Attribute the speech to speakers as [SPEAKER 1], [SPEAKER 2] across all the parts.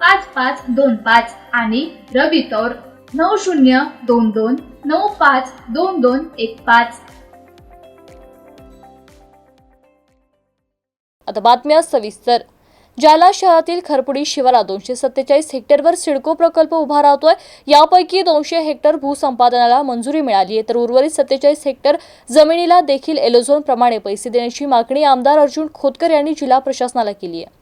[SPEAKER 1] पाच पाच दोन पाच आणि रवी तौर नऊ शून्य दोन दोन नऊ पाच दोन दोन एक पाच.
[SPEAKER 2] आता बातम्या सविस्तर. जालना शहरातील खरपुडी शिवारात दोनशे सत्तेचाळीस हेक्टरवर सिडको प्रकल्प उभा राहतोय. यापैकी दोनशे हेक्टर भूसंपादनाला मंजुरी मिळाली आहे. तर उर्वरित सत्तेचाळीस हेक्टर जमिनीला देखील एलोझोन प्रमाणे पैसे देण्याची मागणी आमदार अर्जुन खोतकर यांनी जिल्हा प्रशासनाला केली आहे.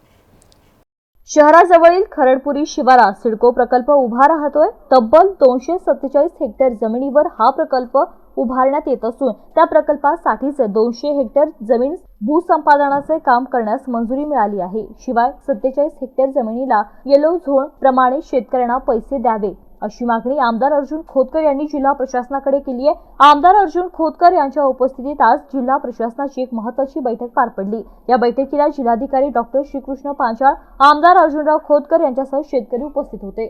[SPEAKER 2] शहराजवळील खरडपुरी शिवारात सिडको प्रकल्प उभा राहतोय. तब्बल दोनशे सत्तेचाळीस हेक्टर जमिनीवर हा प्रकल्प उभारण्यात येत असून त्या प्रकल्पासाठीच दोनशे हेक्टर जमीन भूसंपादनाचे काम करण्यास मंजुरी मिळाली आहे. शिवाय सत्तेचाळीस हेक्टर जमिनीला येलो झोन प्रमाणे शेतकऱ्यांना पैसे द्यावे. अशी मागणी आमदार अर्जुन खोतकर यांनी जिल्हा प्रशासनाकडे केली आहे. आमदार अर्जुन खोतकर यांच्या उपस्थितीत आज जिल्हा प्रशासनाची एक महत्वाची बैठक पार पडली. या बैठकीला जिल्हाधिकारी डॉक्टर श्रीकृष्ण पांचाळ आमदार अर्जुनराव खोतकर यांच्यासह शेतकरी उपस्थित होते.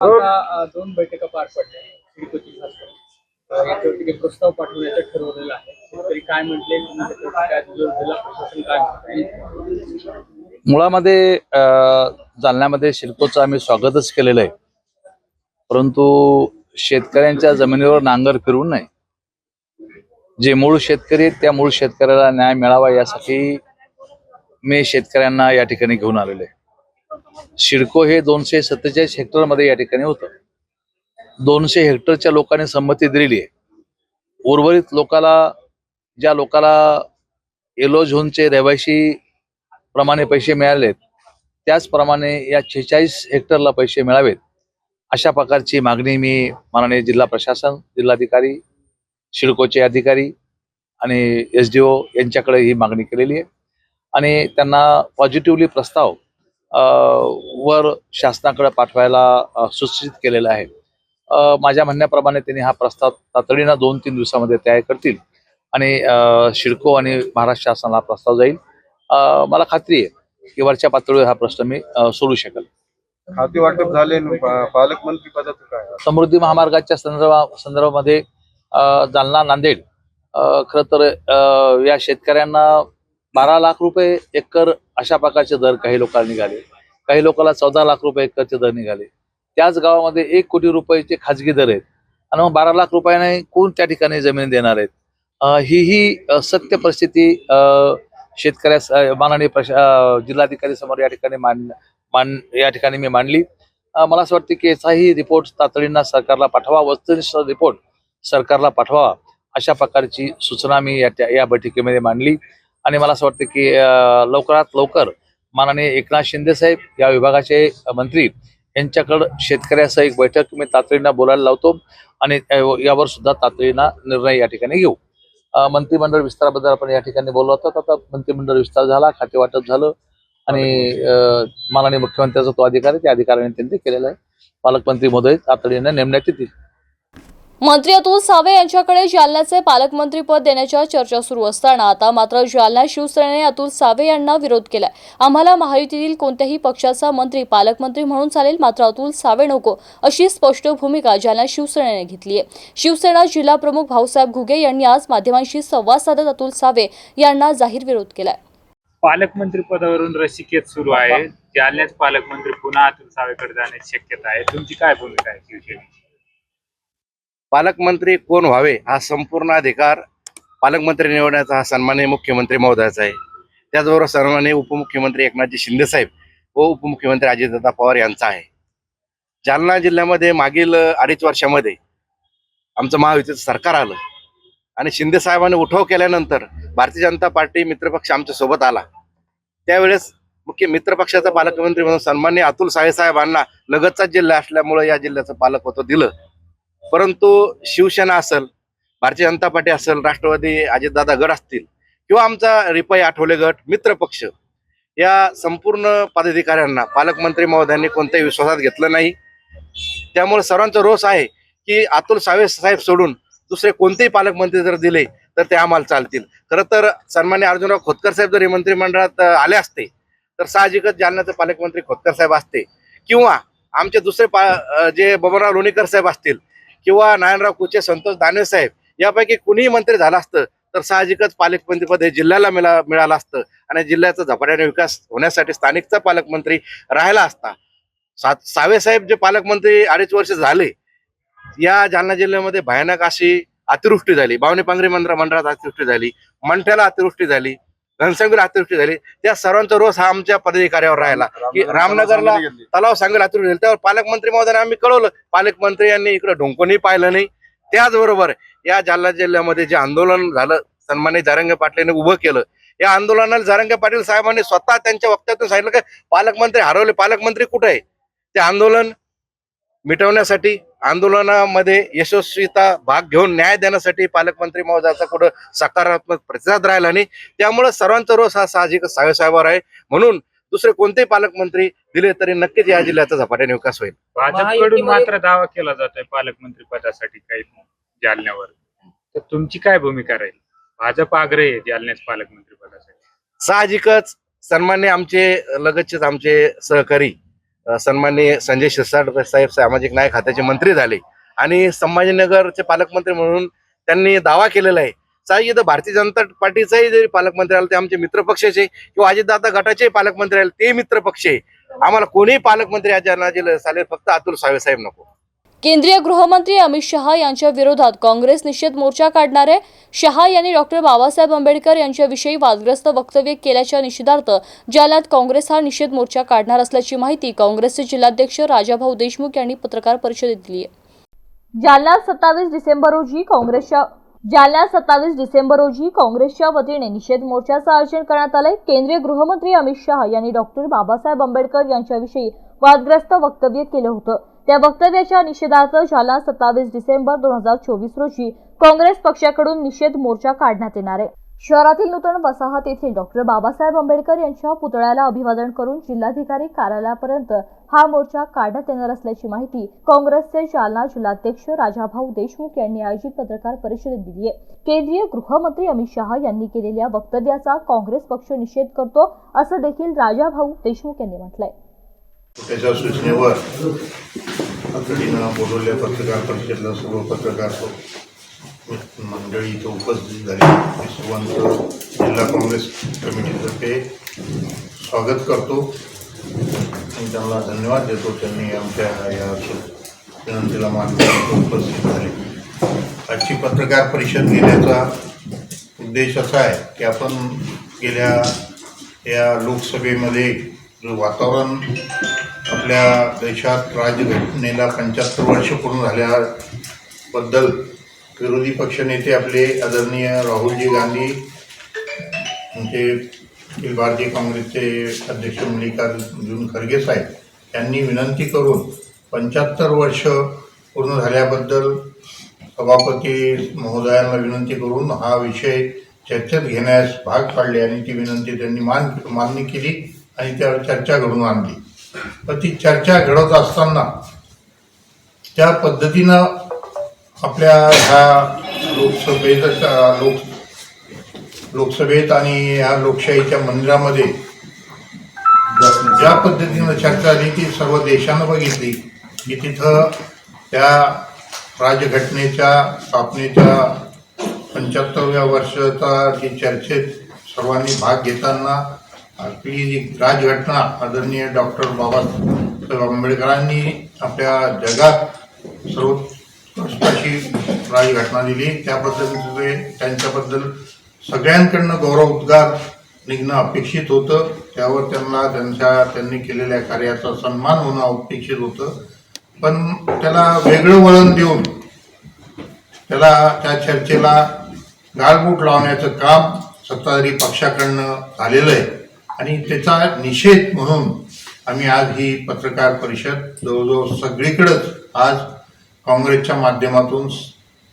[SPEAKER 3] दोन बैठका पार पडल्या. प्रस्ताव पाठवण्याचं ठरवलेलं आहे. शेतकरी काय म्हटले? जिल्हा प्रशासन काय?
[SPEAKER 4] मुळामध्ये जालन्यामध्ये शिल्पोचं आम्ही स्वागतच केलेलं आहे. परंतु शेतकऱ्यांच्या जमिनीवर नांगर फिरवून नाही. जे मूळ शेतकरी आहेत त्या मूळ शेतकऱ्याला न्याय मिळावा यासाठी मी शेतकऱ्यांना या ठिकाणी घेऊन आलेले शिडको हे दोनशे सत्तेचाळीस हेक्टरमध्ये या ठिकाणी होतं. दोनशे हेक्टरच्या लोकांनी संमती दिलेली आहे. उर्वरित लोकाला ज्या लोकाला येलो झोनचे रहिवाशी प्रमाणे पैसे मिळालेत त्याचप्रमाणे या छेचाळीस हेक्टरला पैसे मिळावेत. अशा प्रकारची मागणी मी माननीय जिल्हा प्रशासन जिल्हाधिकारी शिडकोचे अधिकारी आणि एस डी ओ यांच्याकडे ही मागणी केलेली आहे. आणि त्यांना पॉझिटिव्हली प्रस्ताव वर शासनाकडे पाठवायला अ, सूचित केलेला आहे. माझ्या म्हणण्याप्रमाणे त्यांनी हा प्रस्ताव तातडीनं दोन तीन दिवसामध्ये तयार करतील आणि शिडको आणि महाराष्ट्र शासनाला प्रस्ताव जाईल. मला खात्री आहे की वरच्या पातळीवर हा प्रश्न मी सोडू शकेल.
[SPEAKER 5] खाते वाटप झाले पालकमंत्री पदाचं काय?
[SPEAKER 4] समृद्धी महामार्गाच्या संदर्भा संदर्भामध्ये जालना नांदेड खर तर अ, या शेतकऱ्यांना बारा लाख रुपये एकर अशा प्रकारचे दर काही लोकांना निघाले. काही लोकांना चौदा लाख रुपये एकरचे दर निघाले. त्याच गावामध्ये एक कोटी रुपयाचे खाजगी दर आहेत. आणि मग बारा लाख रुपयाने कोण त्या ठिकाणी जमीन देणार आहेत? ही ही सत्य परिस्थिती अ, शेतकऱ्यास माननीय प्रशा जिल्हाधिकारी समोर या ठिकाणी मान मान या ठिकाणी मी मांडली. मला असं वाटतं की याचाही रिपोर्ट तातडीनं सरकारला पाठवा वस्तुनिष्ठ रिपोर्ट सरकारला पाठवा अशा प्रकारची सूचना मी या त्या- या बैठकीमध्ये मांडली. आणि मला असं वाटतं की लवकरात लवकर माननीय एकनाथ शिंदे साहेब या विभागाचे मंत्री यांच्याकडं शेतकऱ्यासह एक बैठक मी तातडीनं बोलायला लावतो. आणि यावर सुद्धा तातडीनं निर्णय या ठिकाणी घेऊ. मंत्रिमंडळ विस्ताराबद्दल आपण या ठिकाणी बोललो होतो. आता मंत्रिमंडळ विस्तार झाला खाते वाटप झालं आणि माननीय मुख्यमंत्र्याचा तो अधिकार आहे त्या अधिकाऱ्याने त्यांनी केलेला आहे. पालकमंत्री महोदय तातडीने नेमण्यात येतील.
[SPEAKER 2] मंत्री अतुल सावे यांच्याकडे जालन्याचे पालकमंत्रीपद देण्याच्या चर्चा सुरू असताना आता मात्र जालना शिवसेनेने अतुल सावे यांना विरोध केलाय. आम्हाला महायुतीतील कोणत्याही पक्षाचा मंत्री पालकमंत्री म्हणून चालेल मात्र अतुल सावे नको अशी स्पष्ट भूमिका जालना शिवसेनेने घेतली आहे शिवसेना जिल्हा प्रमुख भाऊसाहेब घुगे यांनी आज माध्यमांशी संवाद साधत अतुल सावे यांना जाहीर विरोध केलाय.
[SPEAKER 6] पालकमंत्री पदावरून रसिकेत सुरू आहे. जालन्यात पालकमंत्री पुन्हा अतुल सावेकडे जाण्याची शक्यता आहे. तुमची काय भूमिका आहे शिवसेनेची?
[SPEAKER 5] पालकमंत्री कोण व्हावे हा संपूर्ण अधिकार पालकमंत्री निवडण्याचा हा सन्माननीय मुख्यमंत्री महोदयाचा आहे. त्याचबरोबर सन्माननीय उपमुख्यमंत्री एकनाथजी शिंदे साहेब व उपमुख्यमंत्री अजितदादा पवार यांचा आहे. जालना जिल्ह्यामध्ये मागील अडीच वर्षामध्ये आमचं महायुतीचं सरकार आलं आणि शिंदे साहेबांनी उठाव केल्यानंतर भारतीय जनता पार्टी मित्रपक्ष आमच्यासोबत आला. त्यावेळेस मुख्य मित्रपक्षाचा पालकमंत्री म्हणून सन्माननीय अतुल साहे साहेबांना लगतचा जिल्हा असल्यामुळे या जिल्ह्याचं पालकत्व दिलं. परंतु शिवसेना असेल भारतीय जनता पार्टी असेल राष्ट्रवादी अजितदादा गट असतील किंवा आमचा रिपाई आठवले गट मित्र पक्ष या संपूर्ण पदाधिकाऱ्यांना पालकमंत्री महोदयांनी कोणत्याही विश्वासात घेतलं नाही. त्यामुळे सर्वांचा रोष आहे की अतुल सावे साहेब सोडून दुसरे कोणतेही पालकमंत्री जर दिले तर ते आम्हाला चालतील. खरं तर सन्मान्य अर्जुनराव खोतकर साहेब जर मंत्रिमंडळात आले असते तर साहजिकच जालन्याचे पालकमंत्री खोतकर साहेब असते. किंवा आमचे दुसरे पा जे बबनराव लोणीकर साहेब असतील किंवा नारायणराव कुचे संतोष दानवे साहेब यापैकी कुणीही मंत्री झाला असतं तर साहजिकच पालकमंत्रीपद हे जिल्ह्याला मिळा मिळालं असतं. आणि जिल्ह्याचा झपाट्याने विकास होण्यासाठी स्थानिकचा पालकमंत्री राहिला असता. सा सावेसाहेब जे पालकमंत्री अडीच वर्ष झाले या जालना जिल्ह्यामध्ये भयानक अशी अतिवृष्टी झाली. बावणे पांगरी मंदिरा मंडळात अतिवृष्टी झाली. मंठ्याला अतिवृष्टी झाली. घनसंगीला अतिवृष्टी झाली. त्या सर्वांचा रोष हा आमच्या पदाधिकाऱ्यावर राहिला. की रामनगरला तलाव सांगेल अतिवृष्टी झाली. त्यावर पालकमंत्री महोदयांना आम्ही कळवलं. पालकमंत्री यांनी इकडे ढोंकूनही पाहिलं नाही. त्याचबरोबर या जालना जिल्ह्यामध्ये जे आंदोलन झालं सन्मानित जारंगे पाटलांनी उभं केलं. या आंदोलनाला जारंगे पाटील साहेबांनी स्वतः त्यांच्या वक्त्यातून सांगितलं की पालकमंत्री हरवले. पालकमंत्री कुठे आहे? ते आंदोलन मिटवण्यासाठी आंदोलनामध्ये यशस्वीता भाग घेऊन न्याय देण्यासाठी पालकमंत्री महोदयाचा कुठं सकारात्मक प्रतिसाद राहिला नाही. त्यामुळे सर्वांचा रोष हा साहजिक साहेबांवर आहे. म्हणून दुसरे कोणतेही पालकमंत्री दिले तरी नक्कीच या जिल्ह्याचा झपाट्याने विकास होईल.
[SPEAKER 6] भाजपकडून मात्र दावा केला जातोय पालकमंत्री पदासाठी काही जालन्यावर. तर तुमची काय भूमिका राहील? भाजप आग्रही आहे जालन्यात पालकमंत्री पदासाठी.
[SPEAKER 5] साहजिकच सन्मान्य आमचे लगतचेच आमचे सहकारी सन्माननीय संजय शिरसाट साहेब सामाजिक न्याय खात्याचे मंत्री झाले आणि संभाजीनगरचे पालकमंत्री म्हणून त्यांनी दावा केलेला आहे. साहजिक भारतीय जनता पार्टीचाही जरी पालकमंत्री आले ते आमचे मित्रपक्षाचे किंवा अजितदादा गटाचे पालकमंत्री आले ते मित्रपक्ष आहे. आम्हाला कोणीही पालकमंत्री या जालना फक्त अतुल सावे साहेब नको.
[SPEAKER 2] केंद्रीय गृहमंत्री अमित शहा यांच्या विरोधात काँग्रेस निषेध मोर्चा काढणार आहे शहा यांनी डॉक्टर बाबासाहेब आंबेडकर यांच्याविषयी वादग्रस्त वक्तव्य केल्याच्या निषेधार्थ जालन्यात काँग्रेस हा निषेध मोर्चा काढणार असल्याची माहिती काँग्रेसचे जिल्हाध्यक्ष राजाभाऊ देशमुख यांनी पत्रकार परिषदेत दिली आहे. जालन्यात सत्तावीस डिसेंबर रोजी काँग्रेसच्या जालन्यात सत्तावीस डिसेंबर रोजी काँग्रेसच्या वतीने निषेध मोर्चाचं आयोजन करण्यात आलंय. केंद्रीय गृहमंत्री अमित शहा यांनी डॉक्टर बाबासाहेब आंबेडकर यांच्याविषयी वादग्रस्त वक्तव्य केलं होतं. त्या वक्तव्याच्या निषेधार्थ जालना सत्तावीस डिसेंबर दोन हजार चोवीस रोजी काँग्रेस पक्षाकडून निषेध मोर्चा काढण्यात येणार आहे. शहरातील नूतन वसाहत येथील डॉक्टर बाबासाहेब आंबेडकर यांच्या पुतळ्याला अभिवादन करून जिल्हाधिकारी कार्यालयापर्यंत हा मोर्चा काढण्यात येणार असल्याची माहिती काँग्रेसचे जालना जिल्हाध्यक्ष राजाभाऊ देशमुख यांनी आयोजित पत्रकार परिषदेत दिली आहे. केंद्रीय गृहमंत्री अमित शहा यांनी केलेल्या वक्तव्याचा काँग्रेस पक्ष निषेध करतो असं देखील राजाभाऊ देशमुख यांनी म्हटलंय.
[SPEAKER 7] त्याच्या सूचनेवर तातडीनं बोलवल्या पत्रकार परिषदेला सर्व पत्रकार मंडळी इथं उपस्थित झाली. मी सर्वांचं जिल्हा काँग्रेस कमिटीतर्फे स्वागत करतो आणि त्यांना धन्यवाद देतो. त्यांनी आमच्या या विनंतीला मान्य उपस्थित झाले. आजची पत्रकार परिषद घेण्याचा उद्देश असा आहे की आपण गेल्या या लोकसभेमध्ये जो वातावरण आपल्या देशात राज्यघटनेला पंच्याहत्तर वर्ष पूर्ण झाल्याबद्दल विरोधी पक्षनेते आपले आदरणीय राहुलजी गांधी म्हणजे अखिल भारतीय काँग्रेसचे अध्यक्ष मल्लिकार्जुन खरगे साहेब यांनी विनंती करून पंच्याहत्तर वर्ष पूर्ण झाल्याबद्दल सभापती महोदयांना विनंती करून हा विषय चर्चेत घेण्यास भाग पाडले आणि ती विनंती त्यांनी मान मान्य केली आणि त्यावर चर्चा घडून आणली. तर ती चर्चा घडत असताना त्या पद्धतीनं आपल्या ह्या लोकसभेत लोक लोकसभेत आणि ह्या लोकशाहीच्या मंदिरामध्ये ज्या पद्धतीनं चर्चा झाली ती सर्व देशानं बघितली. की तिथं त्या राजघटनेच्या स्थापनेच्या पंच्याहत्तरव्या वर्षाचा जी चर्चेत सर्वांनी भाग घेताना आपली जी राजघटना आदरणीय डॉक्टर बाबासाहेब आंबेडकरांनी आपल्या जगात सर्वोत्कृष्ट अशी राजघटना दिली. त्याबद्दल ते त्यांच्याबद्दल सगळ्यांकडनं गौरव उद्गार निघणं अपेक्षित होतं. त्यावर त्यांना त्यांच्या त्यांनी केलेल्या कार्याचा सन्मान होणं अपेक्षित होतं. पण त्याला वेगळं वळण देऊन त्याला त्या चर्चेला गाळबोट लावण्याचं काम सत्ताधारी पक्षाकडनं झालेलं आहे. आणि त्याचा निषेध म्हणून आम्ही आज ही पत्रकार परिषद जवळजवळ सगळीकडंच आज काँग्रेसच्या माध्यमातून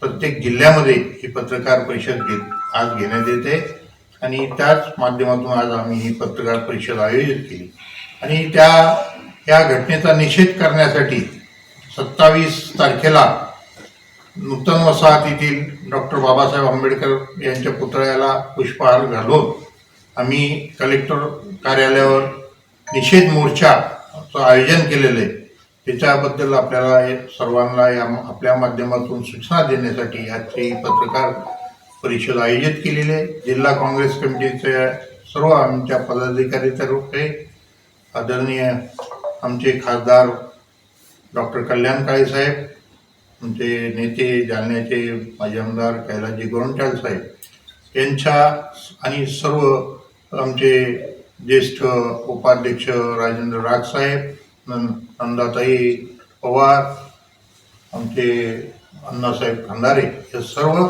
[SPEAKER 7] प्रत्येक जिल्ह्यामध्ये ही पत्रकार परिषद घेत आज घेण्यात येते. आणि त्याच माध्यमातून आज आम्ही ही पत्रकार परिषद आयोजित केली. आणि त्या या घटनेचा निषेध करण्यासाठी सत्तावीस तारखेला नूतन वसाहतीतील डॉक्टर बाबासाहेब आंबेडकर यांच्या पुतळ्याला पुष्पहार घालून आम्ही कलेक्टर कार्यालयावर निषेध मोर्चाचं आयोजन केलेलं आहे. त्याच्याबद्दल आपल्याला सर्वांना या आपल्या माध्यमातून सूचना देण्यासाठी आजची पत्रकार परिषद आयोजित केलेली आहे. जिल्हा काँग्रेस कमिटीचे सर्व आमच्या पदाधिकारी तर्फे आदरणीय आमचे खासदार डॉक्टर कल्याण काळे साहेब आमचे नेते जालन्याचे माजी आमदार कैलाजी गोरंट्याल साहेब यांच्या आणि सर्व आमचे ज्येष्ठ उपाध्यक्ष राजेंद्र राग साहेब नंदाताई पवार आमचे अण्णासाहेब खंदारे हे सर्व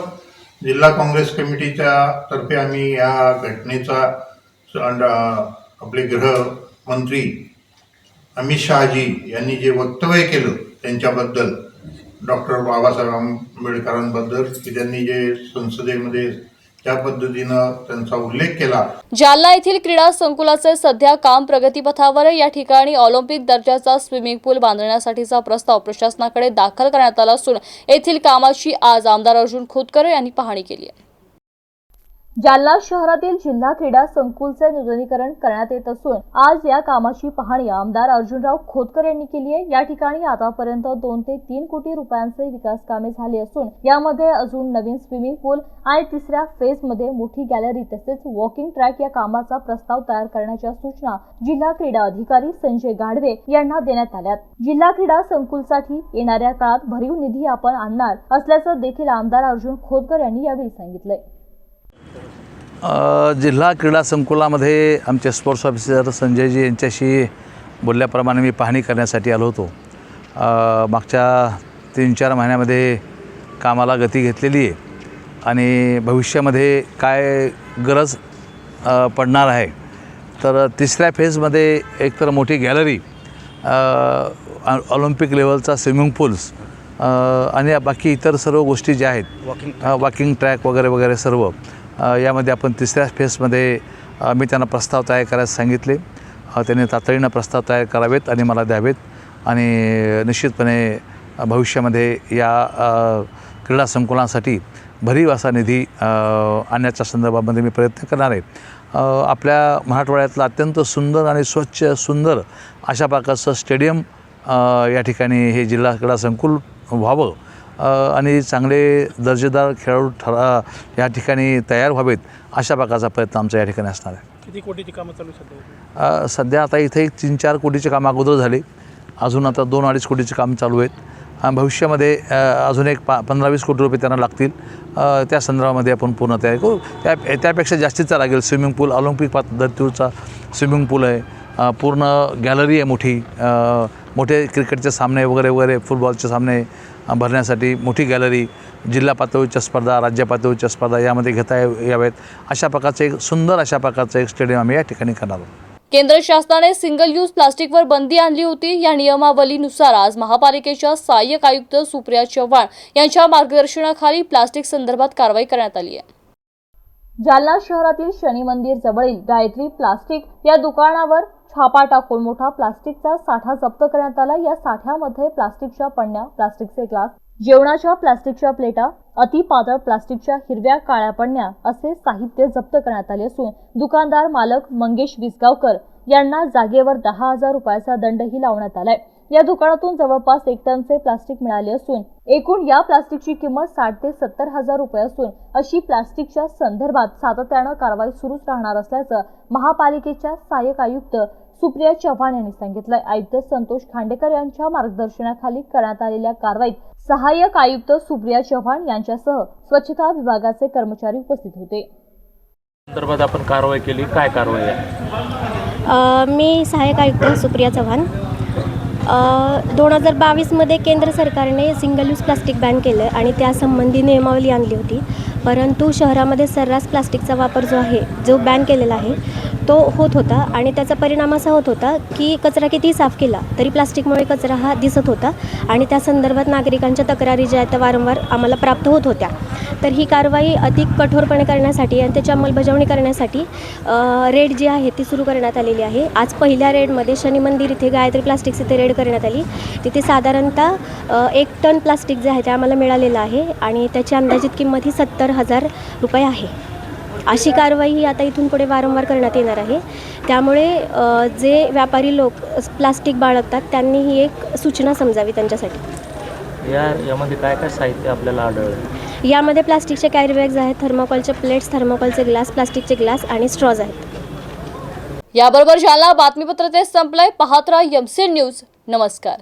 [SPEAKER 7] जिल्हा काँग्रेस कमिटीच्या तर्फे आम्ही या घटनेचा आपले गृहमंत्री अमित शहाजी यांनी जे वक्तव्य केलं त्यांच्याबद्दल डॉक्टर बाबासाहेब आंबेडकरांबद्दल की त्यांनी जे संसदेमध्ये त्या पद्धतीनं त्यांचा उल्लेख केला.
[SPEAKER 2] जालना येथील क्रीडा संकुलाचे सध्या काम प्रगतीपथावर या ठिकाणी ऑलिम्पिक दर्जाचा स्विमिंग पूल बांधण्यासाठीचा प्रस्ताव प्रशासनाकडे दाखल करण्यात आला असून येथील कामाची आज आमदार अर्जुन खोतकर यांनी पाहणी केली आहे. जालना शहरातील जिल्हा क्रीडा संकुलचे नूतनीकरण करण्यात येत असून आज या कामाची पाहणी आमदार अर्जुनराव खोतकर यांनी केली आहे. या ठिकाणी आतापर्यंत दोन ते तीन कोटी रुपयांचे विकास कामे झाली असून यामध्ये अजून नवीन स्विमिंग पूल आणि तिसऱ्या फेजमध्ये मोठी गॅलरी तसेच वॉकिंग ट्रॅक या कामाचा प्रस्ताव तयार करण्याच्या सूचना जिल्हा क्रीडा अधिकारी संजय गाढवे यांना देण्यात आल्यात. जिल्हा क्रीडा संकुलसाठी येणाऱ्या काळात भरीव निधी आपण आणणार असल्याचं देखील आमदार अर्जुन खोतकर यांनी यावेळी
[SPEAKER 4] सांगितलं जिल्हा क्रीडा संकुलामध्ये आमचे स्पोर्ट्स ऑफिसर संजयजी यांच्याशी बोलल्याप्रमाणे मी पाहणी करण्यासाठी आलो होतो. मागच्या तीन चार महिन्यामध्ये कामाला गती घेतलेली आहे आणि भविष्यामध्ये काय गरज पडणार आहे. तर तिसऱ्या फेजमध्ये एकतर मोठी गॅलरी ऑलिम्पिक लेवलचा स्विमिंग पूल्स आणि बाकी इतर सर्व गोष्टी ज्या आहेत वॉकिंग ट्रॅक वगैरे वगैरे सर्व. यामध्ये आपण तिसऱ्या फेसमध्ये मी त्यांना प्रस्ताव तयार करायला सांगितले. त्यांनी तातडीनं प्रस्ताव तयार करावेत आणि मला द्यावेत. आणि निश्चितपणे भविष्यामध्ये या क्रीडा संकुलांसाठी भरीव असा निधी आणण्याच्या संदर्भामध्ये मी प्रयत्न करणार आहे. आपल्या मराठवाड्यातलं अत्यंत सुंदर आणि स्वच्छ सुंदर अशा प्रकारचं स्टेडियम या ठिकाणी हे जिल्हा क्रीडा संकुल व्हावं. आणि चांगले दर्जेदार खेळाडू ठरा या ठिकाणी तयार व्हावेत अशा प्रकारचा प्रयत्न आमचा या ठिकाणी असणार आहे.
[SPEAKER 8] किती कोटीची कामं चालू सध्या
[SPEAKER 4] सध्या आता इथे एक तीन चार कोटीचे काम अगोदर झाले. अजून आता दोन अडीच कोटीचे काम चालू आहेत. आणि भविष्यामध्ये अजून एक पा पंधरा वीस कोटी रुपये त्यांना लागतील. त्या संदर्भामध्ये आपण पूर्ण तयारी करू. त्या त्यापेक्षा जास्तीचा लागेल स्विमिंग पूल ऑलिम्पिक पद्धतीचा स्विमिंग पूल आहे. पूर्ण गॅलरी आहे मोठी. मोठे क्रिकेटचे सामने वगैरे वगैरे फुटबॉलचे सामने भरण्यासाठी मोठी गॅलरी जिल्हा पातळीच्या स्पर्धा राज्य पातळीच्या स्पर्धा यामध्ये घेता यावेत याव्यात. अशा प्रकारचं एक सुंदर अशा प्रकारचं एक स्टेडियम आम्ही या ठिकाणी करणार आहोत.
[SPEAKER 2] केंद्र शासनाने सिंगल यूज प्लास्टिकवर बंदी आणली होती. या नियमावलीनुसार आज महापालिकेच्या सहाय्यक आयुक्त सुप्रिया चव्हाण यांच्या मार्गदर्शनाखाली प्लास्टिक संदर्भात कारवाई करण्यात आली आहे. जालना शहरातील शनी मंदिर जवळील गायत्री प्लास्टिक या दुकानावर छापा टाकून मोठा प्लास्टिकचा साठा जप्त करण्यात आला. या साठ्यामध्ये प्लास्टिकच्या पण्या प्लास्टिकचे ग्लास जेवणाच्या प्लास्टिकच्या प्लेटा अति पातळ प्लास्टिकच्या हिरव्या काळ्या पण्या असे साहित्य जप्त करण्यात आले असून दुकानदार मालक मंगेश विसगावकर यांना जागेवर दहा हजार रुपयाचा दंडही लावण्यात आलाय. या दुकानातून जवळपास एक टनचे प्लास्टिक मिळाले असून एकूण या प्लास्टिकची किंमत साठ ते सत्तर हजार रुपये असून अशी प्लास्टिकच्या संदर्भात सातत्यानं कारवाई सुरूच राहणार असल्याचं महापालिकेच्या सहाय्यक आयुक्त सुप्रिया चव्हाण यांनी सांगितलंय. आयुक्त संतोष खांडेकर यांच्या मार्गदर्शनाखाली करण्यात आलेल्या कारवाईत सहाय्यक आयुक्त सुप्रिया चव्हाण यांच्यासह स्वच्छता विभागाचे कर्मचारी उपस्थित होते.
[SPEAKER 8] संदर्भात आपण कारवाई केली. काय कारवाई आहे?
[SPEAKER 9] मी सहाय्यक आयुक्त सुप्रिया चव्हाण. दोन हजार बावीसमध्ये केंद्र सरकारने सिंगल यूज प्लास्टिक बॅन केलं आणि त्यासंबंधी नियमावली आणली होती. परंतु शहरामध्ये सर्रास प्लास्टिकचा वापर जो आहे जो बॅन केलेला आहे तो होत होता आणि त्याचा परिणाम असा होत होता की कचरा किती साफ केला तरी प्लास्टिकमुळे कचरा हा दिसत होता आणि त्या संदर्भात नागरिकांच्या तक्रारी ज्या आहेत त्या वारंवार आम्हाला प्राप्त होत होत्या. तर ही कारवाई अधिक कठोरपणे करण्यासाठी आणि त्याची अंमलबजावणी करण्यासाठी रेड जी आहे ती सुरू करण्यात आलेली आहे. आज पहिल्या रेडमध्ये शनी मंदिर इथे गायत्री प्लास्टिक्स इथे रेड करण्यात आली. तिथे साधारणतः एक टन प्लास्टिक जे आहे ते आम्हाला मिळालेलं आहे आणि त्याची अंदाजित किंमत ही सत्तर हजार रुपये आहे. अशी कारवाई ही आता इथून पुढे वारंवार करण्यात येणार आहे. त्यामुळे जे व्यापारी लोक प्लास्टिक बाळगतात त्यांनी ही एक सूचना समजावी त्यांच्यासाठी.
[SPEAKER 8] या यामध्ये काय काय साहित्य आपल्याला आढळलं?
[SPEAKER 9] यामध्ये प्लास्टिकचे कॅरी बॅग्स आहेत थर्मोकॉलचे प्लेट्स थर्मोकॉलचे ग्लास प्लास्टिकचे ग्लास आणि स्ट्रॉज आहेत.
[SPEAKER 2] याबरोबर जालना बातमीपत्र ते संपलंय पाहत राहा एमसी न्यूज नमस्कार.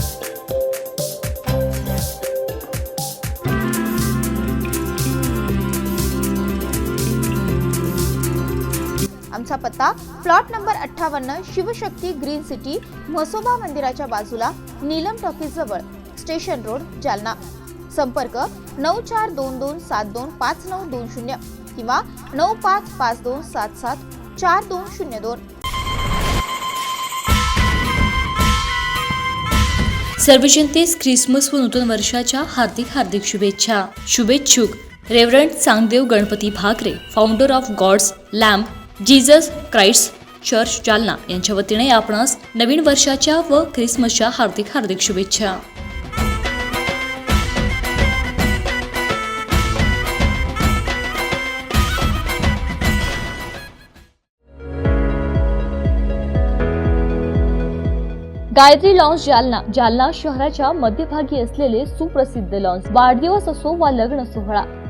[SPEAKER 10] त्यांचा पत्ता प्लॉट नंबर अठ्ठावन्न शिवशक्ती ग्रीन सिटी म्हसोबा मंदिराच्या बाजूला नीलम टॉकीज जवळ स्टेशन रोड जालना. संपर्क नऊ चार दोन दोन सात दोन पाच नऊ दोन शून्य किंवा नऊ पाच पाच दोन सात सात चार दोन शून्य दोन.
[SPEAKER 2] सर्व जनतेस ख्रिसमस व नूतन वर्षाच्या हार्दिक हार्दिक शुभेच्छा. शुभेच्छुक. Reverend Changdev Ganpati Bhakare founder of God's lamp Jesus Christ church Jalna यांच्या वतीने आपणास नवीन वर्षाच्या व ख्रिसमसच्या हार्दिक हार्दिक शुभेच्छा. गायत्री लॉन्स जालना जालना शहराच्या मध्यभागी असलेले सुप्रसिद्ध लॉन्स. वाढदिवस असो वा लग्न सोहळा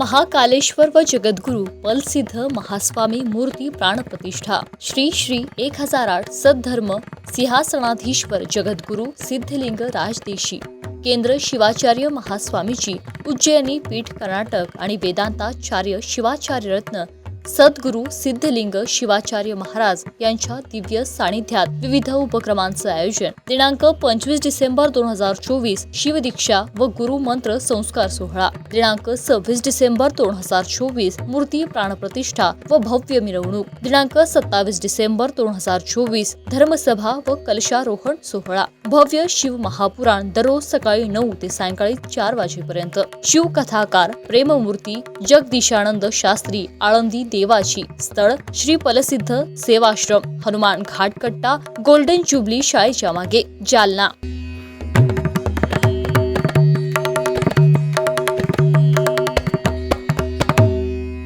[SPEAKER 2] महाकालेश्वर व जगद्गुरु पलसिद्ध महास्वामी मूर्ती प्राणप्रतिष्ठा. श्री श्री एक हजार आठ सद्धर्म सिंहासनाधीश्वर जगद्गुरु सिद्धलिंग राजदेशी. केंद्र शिवाचार्य महास्वामीची उज्जयनी पीठ कर्नाटक आणि वेदांताचार्य शिवाचार्य रत्न सद्गुरू सिद्धलिंग शिवाचार्य महाराज यांच्या दिव्य सानिध्यात विविध उपक्रमांचं आयोजन. दिनांक पंचवीस डिसेंबर दोन हजार चोवीस शिवदीक्षा व गुरु मंत्र संस्कार सोहळा. दिनांक सव्वीस डिसेंबर दोन हजार चोवीस मूर्ती प्राणप्रतिष्ठा व भव्य मिरवणूक. दिनांक सत्तावीस डिसेंबर दोन हजार चोवीस धर्मसभा व कलशारोहण सोहळा. भव्य शिव महापुराण दररोज सकाळी नऊ ते सायंकाळी चार वाजेपर्यंत. शिवकथाकार प्रेममूर्ती जगदीशानंद शास्त्री आळंदी देवाची स्थळ श्री पलसिद्ध सेवाश्रम हनुमान घाटकट्टा गोल्डन जुबली शाळेच्या मागे जालना.